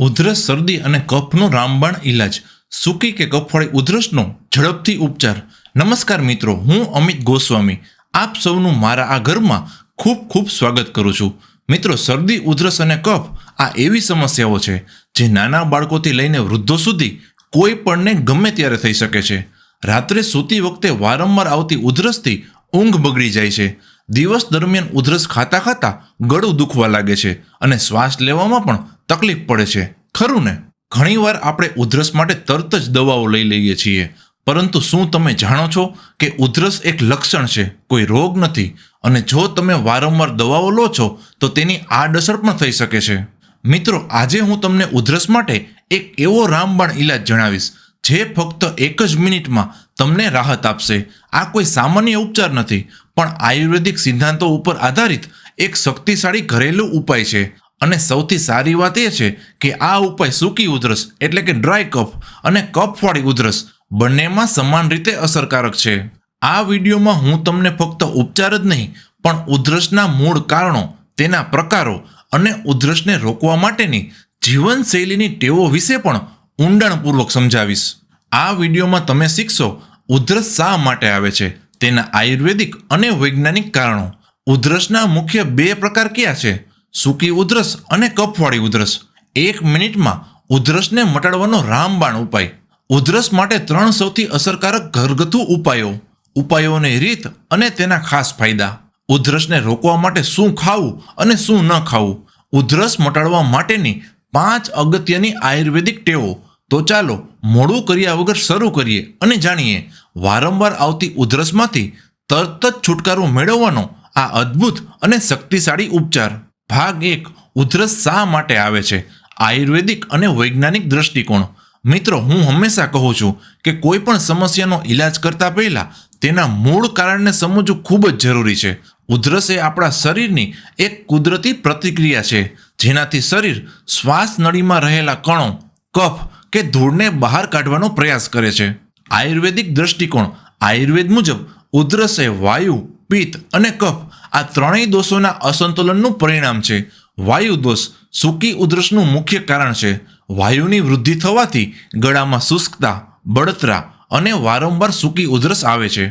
ઉધરસ શરદી અને કફનો રામબાણ ઇલાજ સૂકી કે કફવાળી ઉધરસનો ઝડપથી ઉપચાર. નમસ્કાર મિત્રો, હું અમિત ગોસ્વામી. આપ સૌનું મારા આ ઘરમાં ખૂબ ખૂબ સ્વાગત કરું છું. મિત્રો, શરદી, ઉધરસ અને કફ આ એવી સમસ્યાઓ છે જે નાના બાળકોથી લઈને વૃદ્ધો સુધી કોઈ પણને ગમે ત્યારે થઈ શકે છે. રાત્રે સૂતી વખતે વારંવાર આવતી ઉધરસથી ઊંઘ બગડી જાય છે. દિવસ દરમિયાન ઉધરસ ખાતા ખાતા ગળું દુખવા લાગે છે અને શ્વાસ લેવામાં પણ તકલીફ પડે છે. ખરું ને? ઘણીવાર આપણે ઉધરસ માટે તરત જ દવાઓ લઈ લઈએ છીએ. પરંતુ શું તમે જાણો છો કે ઉધરસ એક લક્ષણ છે? કોઈ રોગ નથી. અને જો તમે વારંવાર દવાઓ લો છો, તો તેની આડઅસર પણ થઈ શકે છે. મિત્રો, આજે હું તમને ઉધરસ માટે એક એવો રામબાણ ઇલાજ જણાવીશ, જે ફક્ત એક જ મિનિટમાં તમને રાહત આપશે. આ કોઈ સામાન્ય ઉપચાર નથી, પણ આયુર્વેદિક સિદ્ધાંતો ઉપર આધારિત એક શક્તિશાળી ઘરેલું ઉપાય છે. અને સૌથી સારી વાત એ છે કે આ ઉપાય સૂકી ઉધરસ એટલે કે ડ્રાય કફ અને કફવાળી ઉધરસ બંનેમાં સમાન રીતે અસરકારક છે. આ વિડીયોમાં હું તમને ફક્ત ઉપચાર જ નહીં, પણ ઉધરસના મૂળ કારણો, તેના પ્રકારો અને ઉધરસને રોકવા માટેની જીવનશૈલીની ટેવો વિશે પણ ઊંડાણપૂર્વક સમજાવીશ. આ વિડીયોમાં તમે શીખશો ઉધરસ શા માટે આવે છે, તેના આયુર્વેદિક અને વૈજ્ઞાનિક કારણો. ઉધરસના મુખ્ય બે પ્રકાર કયા છે? સૂકી ઉધરસ અને કફવાળી ઉધરસ. એક મિનિટમાં ઉધરસને મટાડવાનો રામબાણ ઉપાય. ઉધરસ માટે ત્રણ સૌથી અસરકારક ઘરગથ્થુ ઉપાયો. ઉપાયોની રીત અને તેના ખાસ ફાયદા. ઉધરસને રોકવા માટે શું ખાવું અને શું ન ખાવું? ઉધરસ મટાડવા માટેની પાંચ અગત્યની આયુર્વેદિક ટેવો. તો ચાલો મોડું કર્યા વગર શરૂ કરીએ અને જાણીએ વારંવાર આવતી ઉધરસમાંથી તરત જ છુટકારો મેળવવાનો આ અદ્ભુત અને શક્તિશાળી ઉપચાર. ભાગ એક ઉધરસ શા માટે આવે છે? આયુર્વેદિક અને વૈજ્ઞાનિક દ્રષ્ટિકોણ. મિત્રો, હું હંમેશા કહું છું કે કોઈ પણ સમસ્યાનો ઈલાજ કરતા પહેલા તેના મૂળ કારણને સમજવું ખૂબ જ જરૂરી છે. ઉધરસ એ આપણા શરીરની એક કુદરતી પ્રતિક્રિયા છે, જેનાથી શરીર શ્વાસ નળીમાં રહેલા કણો, કફ કે ધૂળને બહાર કાઢવાનો પ્રયાસ કરે છે. આયુર્વેદિક દ્રષ્ટિકોણ આયુર્વેદ મુજબ ઉધરસ એ વાયુ, પિત્ત અને કફ આ ત્રણેય દોષોના અસંતુલનનું પરિણામ છે. વાયુ દોષ સૂકી ઉધરસનું મુખ્ય કારણ છે. વાયુની વૃદ્ધિ થવાથી ગળામાં શુષ્કતા, બળતરા અને વારંવાર સૂકી ઉધરસ આવે છે.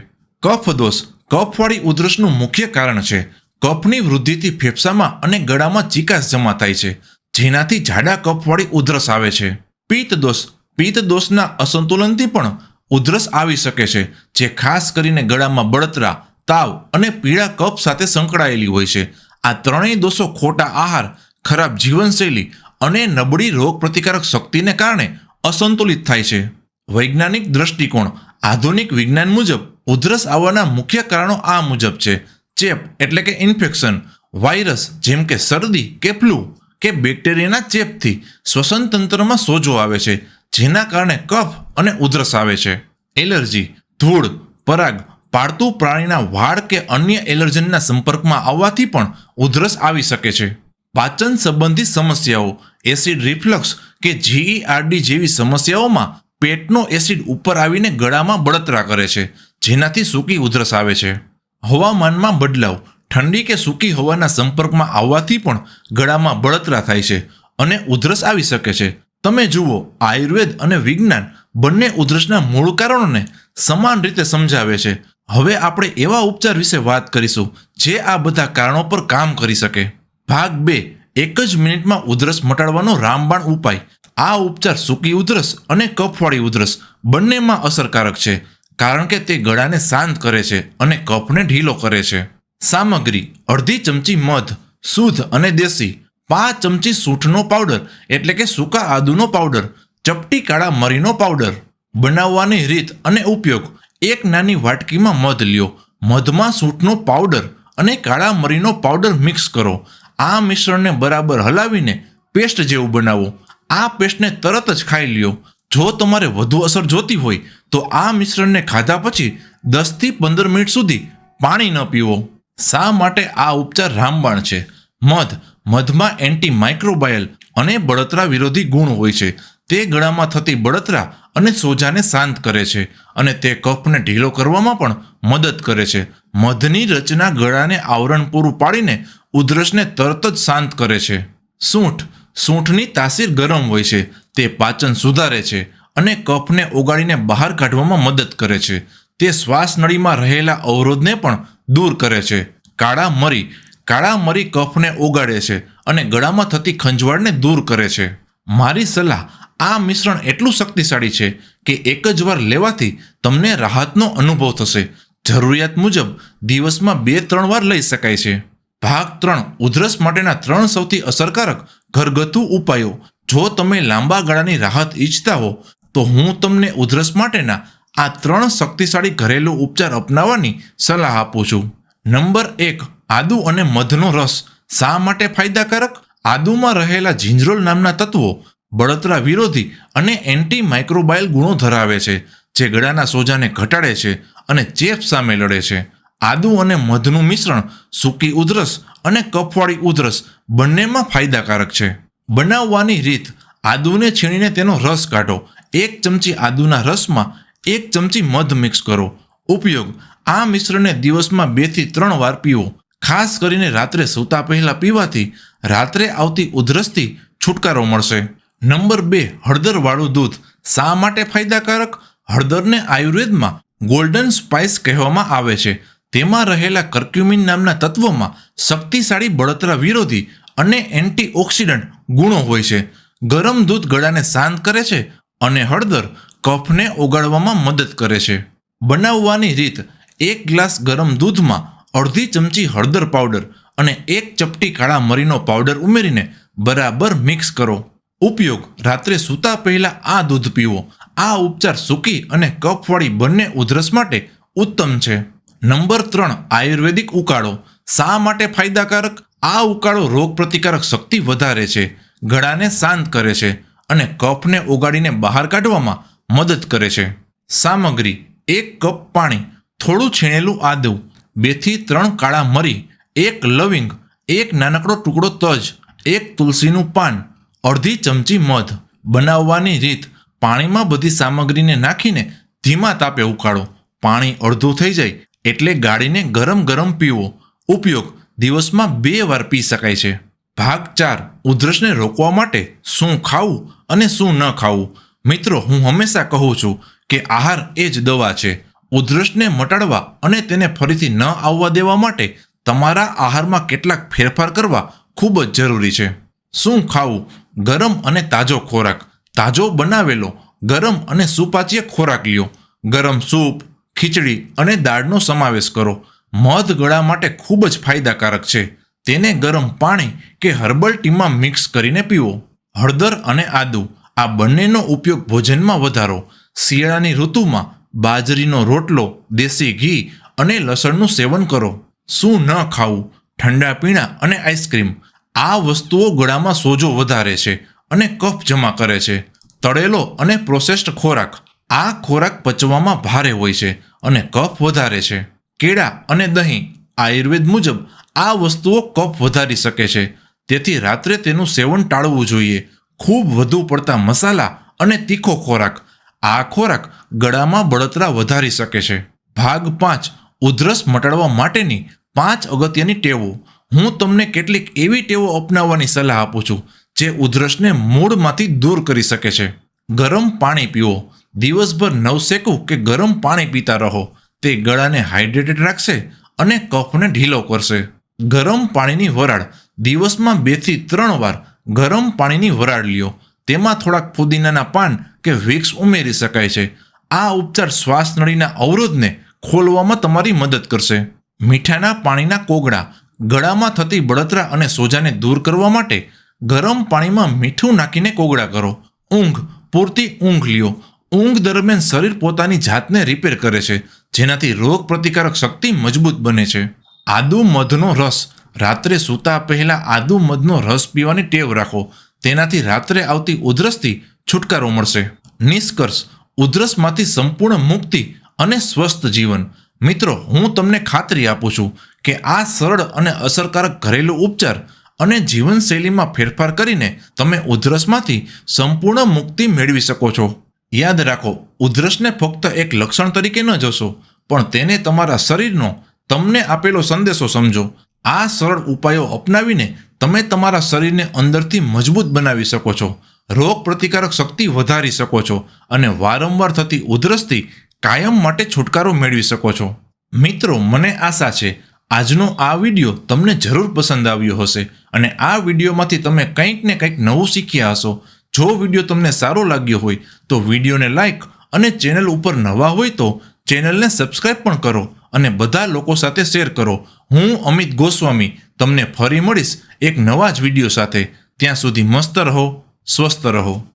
કફ દોષ કફવાળી ઉધરસનું મુખ્ય કારણ છે. કફની વૃદ્ધિથી ફેફસામાં અને ગળામાં ચિકાસ જમા થાય છે, જેનાથી જાડા કફવાળી ઉધરસ આવે છે. પિત્ત દોષ પિત્ત દોષના અસંતુલનથી પણ ઉધરસ આવી શકે છે, જે ખાસ કરીને ગળામાં બળતરા તાવ અને પીળા કફ સાથે સંકળાયેલી હોય છે. આ ત્રણેય દોષો ખોટા આહાર, ખરાબ જીવનશૈલી અને નબળી રોગ પ્રતિકારક શક્તિને કારણે અસંતુલિત થાય છે. વૈજ્ઞાનિક દ્રષ્ટિકોણ, આધુનિક વિજ્ઞાન મુજબ ઉધરસ આવવાના મુખ્ય કારણો આ મુજબ છે. ચેપ એટલે કે ઇન્ફેક્શન, વાયરસ જેમ કે શરદી કે ફ્લૂ કે બેક્ટેરિયાના ચેપથી શ્વસન તંત્રમાં સોજો આવે છે, જેના કારણે કફ અને ઉધરસ આવે છે. એલર્જી, ધૂળ, પરાગ પાળતું પ્રાણીના વાળ કે અન્ય એલર્જનના સંપર્કમાં આવવાથી પણ ઉધરસ આવી શકે છે. પાચન સંબંધિત સમસ્યાઓ, એસિડ રિફ્લક્સ કે જીઈઆરડી જેવી સમસ્યાઓમાં પેટનો એસિડ ઉપર આવીને ગળામાં બળતરા કરે છે, જેનાથી સૂકી ઉધરસ આવે છે. હવામાનમાં બદલાવ, ઠંડી કે સૂકી હવાના સંપર્કમાં આવવાથી પણ ગળામાં બળતરા થાય છે અને ઉધરસ આવી શકે છે. તમે જુઓ, આયુર્વેદ અને વિજ્ઞાન બંને ઉધરસના મૂળ કારણોને સમાન રીતે સમજાવે છે. હવે આપણે એવા ઉપચાર વિશે વાત કરીશું, જે આ બધા કારણો પર કામ કરી શકે. ભાગ બે, એક જ મિનિટમાં ઉધરસ મટાડવાનો રામબાણ ઉપાય. આ ઉપચાર સૂકી ઉધરસ અને કફવાળી ઉધરસ બંનેમાં અસરકારક છે, કારણ કે તે ગળાને શાંત કરે છે અને કફને ઢીલો કરે છે. સામગ્રી, અડધી ચમચી મધ, શુદ્ધ અને દેશી, પાંચ ચમચી સૂંઠનો પાવડર, એટલે કે સૂકા આદુનો પાવડર, ચપટી કાળા મરીનો પાવડર. બનાવવાની રીત અને ઉપયોગ. એક નાની વાટકીમાં મધ લ્યો. મધમાં સૂંઠનો પાવડર અને કાળા મરીનો પાવડર મિક્સ કરો. આ મિશ્રણને બરાબર હલાવીને પેસ્ટ જેવું બનાવો. આ પેસ્ટને તરત જ ખાઈ લ્યો. જો તમારે વધુ અસર જોતી હોય, તો આ મિશ્રણને ખાધા પછી દસથી પંદર મિનિટ સુધી પાણી ન પીવો. શા માટે આ ઉપચાર રામબાણ છે? મધ, મધમાં એન્ટી માઇક્રોબાયલ અને બળતરા વિરોધી ગુણ હોય છે. તે ગળામાં થતી બળતરા અને સોજાને શાંત કરે છે અને તે કફને ઢીલો કરવામાં પણ મદદ કરે છે. મધની રચના ગળાને આવરણ પૂરું પાડીને ઉધરસને તરત જ શાંત કરે છે. સૂંઠ, સૂંઠની તાસીર ગરમ હોય છે. તે પાચન સુધારે છે અને કફને ઓગાળીને બહાર કાઢવામાં મદદ કરે છે. તે શ્વાસ નળીમાં રહેલા અવરોધને પણ દૂર કરે છે. કાળા મરી કાળા મરી કફને ઓગાળે છે અને ગળામાં થતી ખંજવાળને દૂર કરે છે. મારી સલાહ આ મિશ્રણ એટલું શક્તિશાળી છે કે એક જ વાર લેવાથી તમને રાહતનો અનુભવ થશે. જરૂરિયાત મુજબ દિવસમાં બે ત્રણ વાર લઈ શકાય છે. ભાગ ત્રણ, ઉધરસ માટેના ત્રણ સૌથી અસરકારક ઘરગથ્થુ ઉપાયો. જો તમે લાંબા ગાળાની રાહત ઈચ્છતા હો, તો હું તમને ઉધરસ માટેના આ ત્રણ શક્તિશાળી ઘરેલું ઉપચાર અપનાવવાની સલાહ આપું છું. નંબર એક, આદુ અને મધનો રસ શા માટે ફાયદાકારક? આદુમાં રહેલા જિંજરોલ નામના તત્વો બળતરા વિરોધી અને એન્ટી માઇક્રોબાયલ ગુણો ધરાવે છે, જે ગળાના સોજાને ઘટાડે છે અને ચેપ સામે લડે છે. આદુ અને મધનું મિશ્રણ સૂકી ઉધરસ અને કફવાળી ઉધરસ બંનેમાં ફાયદાકારક છે. બનાવવાની રીત, આદુને છીણીને તેનો રસ કાઢો. એક ચમચી આદુના રસમાં એક ચમચી મધ મિક્સ કરો. ઉપયોગ, આ મિશ્રણને દિવસમાં બેથી ત્રણ વાર પીવો. ખાસ કરીને રાત્રે સૂતા પહેલાં પીવાથી રાત્રે આવતી ઉધરસથી છુટકારો મળશે. નંબર બે હળદરવાળું દૂધ. શા માટે ફાયદાકારક? હળદરને આયુર્વેદમાં ગોલ્ડન સ્પાઇસ કહેવામાં આવે છે. તેમાં રહેલા કર્ક્યુમિન નામના તત્વોમાં શક્તિશાળી બળતરા વિરોધી અને એન્ટીઓક્સિડન્ટ ગુણો હોય છે. ગરમ દૂધ ગળાને શાંત કરે છે અને હળદર કફને ઓગાળવામાં મદદ કરે છે. બનાવવાની રીત, એક ગ્લાસ ગરમ દૂધમાં અડધી ચમચી હળદર પાવડર અને એક ચપટી કાળા મરીનો પાવડર ઉમેરીને બરાબર મિક્સ કરો. ઉપયોગ રાત્રે સૂતા પહેલા આ દૂધ પીવો. આ ઉપચાર સૂકી અને કફવાળી બંને ઉધરસ માટે ઉત્તમ છે. નંબર ત્રણ, આયુર્વેદિક ઉકાળો. શા માટે ફાયદાકારક? આ ઉકાળો રોગ પ્રતિકારક શક્તિ વધારે છે, ગળાને શાંત કરે છે અને કફને ઓગાળીને બહાર કાઢવામાં મદદ કરે છે. સામગ્રી, એક કપ પાણી, થોડું છીણેલું આદુ બેથી ત્રણ કાળા મરી, એક લવિંગ, એક નાનકડો ટુકડો તજ, એક તુલસીનું પાન અડધી ચમચી મધ બનાવવાની રીત પાણીમાં બધી સામગ્રીને નાખીને ધીમા તાપે ઉકાળો. પાણી અડધું થઈ જાય એટલે ગાળીને ગરમ ગરમ પીવો. ઉપયોગ દિવસમાં બે વાર પી શકાય છે. ભાગ ચાર, ઉધરસને રોકવા માટે શું ખાવું અને શું ન ખાવું? મિત્રો, હું હંમેશા કહું છું કે આહાર એ જ દવા છે. ઉધરસને મટાડવા અને તેને ફરીથી ન આવવા દેવા માટે તમારા આહારમાં કેટલાક ફેરફાર કરવા ખૂબ જ જરૂરી છે. શું ખાવું ગરમ અને તાજો ખોરાક. તાજો બનાવેલો, ગરમ અને સુપાચ્ય ખોરાક લ્યો. ગરમ સૂપ, ખીચડી અને દાળનો સમાવેશ કરો. મધ ગળા માટે ખૂબ જ ફાયદાકારક છે. તેને ગરમ પાણી કે હર્બલ ટીમાં મિક્સ કરીને પીવો. હળદર અને આદુ, આ બંનેનો ઉપયોગ ભોજનમાં વધારો. શિયાળાની ઋતુમાં બાજરીનો રોટલો, દેશી ઘી અને લસણનું સેવન કરો. શું ન ખાવું? ઠંડા પીણા અને આઈસ્ક્રીમ. આ વસ્તુઓ ગળામાં સોજો વધારે છે અને કફ જમા કરે છે. તળેલો અને પ્રોસેસ્ડ ખોરાક. આ ખોરાક પચવામાં ભારે હોય છે અને કફ વધારે છે. કેળા અને દહીં, આયુર્વેદ મુજબ આ વસ્તુઓ કફ વધારી શકે છે. તેથી રાત્રે તેનું સેવન ટાળવું જોઈએ. ખૂબ વધુ પડતા મસાલા અને તીખો ખોરાક. આ ખોરાક ગળામાં બળતરા વધારી શકે છે. ભાગ પાંચ, ઉધરસ મટાડવા માટેની પાંચ અગત્યની ટેવો. હું તમને કેટલીક એવી ટેવો અપનાવવાની સલાહ આપું છું, જે ઉધરસને મૂળમાંથી દૂર કરી શકે છે. ગરમ પાણી પીવો દિવસભર નવસેકું કે ગરમ પાણી પીતા રહો. તે ગળાને હાઇડ્રેટેડ રાખશે અને કફને ઢીલો કરશે. ગરમ પાણીની વરાળ. દિવસમાં બેથી ત્રણ વાર ગરમ પાણીની વરાળ લ્યો. તેમાં થોડાક ફુદીનાના પાન કે વિક્સ ઉમેરી શકાય છે. આ ઉપચાર શ્વાસ નળીના અવરોધને ખોલવામાં તમારી મદદ કરશે. મીઠાના પાણીના કોગળા ગળામાં થતી બળતરા અને સોજાને દૂર કરવા માટે ગરમ પાણીમાં મીઠું નાખીને કોગળા કરો. ઊંઘ, પૂરતી ઊંઘ લ્યો. ઊંઘ દરમિયાન શરીર પોતાની જાતને રિપેર કરે છે, જેનાથી રોગ પ્રતિકારક શક્તિ મજબૂત બને છે. આદુ મધનો રસ. રાત્રે સૂતા પહેલા આદુ મધનો રસ પીવાની ટેવ રાખો. તેનાથી રાત્રે આવતી ઉધરસથી છુટકારો મળશે. નિષ્કર્ષ. ઉધરસમાંથી સંપૂર્ણ મુક્તિ અને સ્વસ્થ જીવન. મિત્રો, હું તમને ખાતરી આપું છું. કે આ સરળ અને અસરકારક ઘરેલું ઉપચાર અને જીવનશૈલીમાં ફેરફાર કરીને તમે ઉધરસમાંથી સંપૂર્ણ મુક્તિ મેળવી શકો છો. યાદ રાખો, ઉધરસને ફક્ત એક લક્ષણ તરીકે ન જોશો, પણ તેને તમારા શરીરનો તમને આપેલો સંદેશો સમજો. આ સરળ ઉપાયો અપનાવીને તમે તમારા શરીરને અંદરથી મજબૂત બનાવી શકો છો રોગ પ્રતિકારક શક્તિ વધારી શકો છો અને વારંવાર થતી ઉધરસથી કાયમ માટે છુટકારો મેળવી શકો છો. મિત્રો, મને આશા છે આજનો આ વીડિયો તમને જરૂર પસંદ આવ્યો હશે અને આ વિડીયોમાંથી તમે કંઈક ને કંઈક નવું શીખ્યા હશો. જો વીડિયો તમને સારો લાગ્યો હોય તો વિડીયોને લાઈક અને ચેનલ ઉપર નવા હોય તો ચેનલને સબસ્ક્રાઇબ પણ કરો અને બધા લોકો સાથે શેર કરો. હું અમિત ગોસ્વામી તમને ફરી મળીશ એક નવા જ વીડિયો સાથે. ત્યાં સુધી મસ્ત રહો, સ્વસ્થ રહો.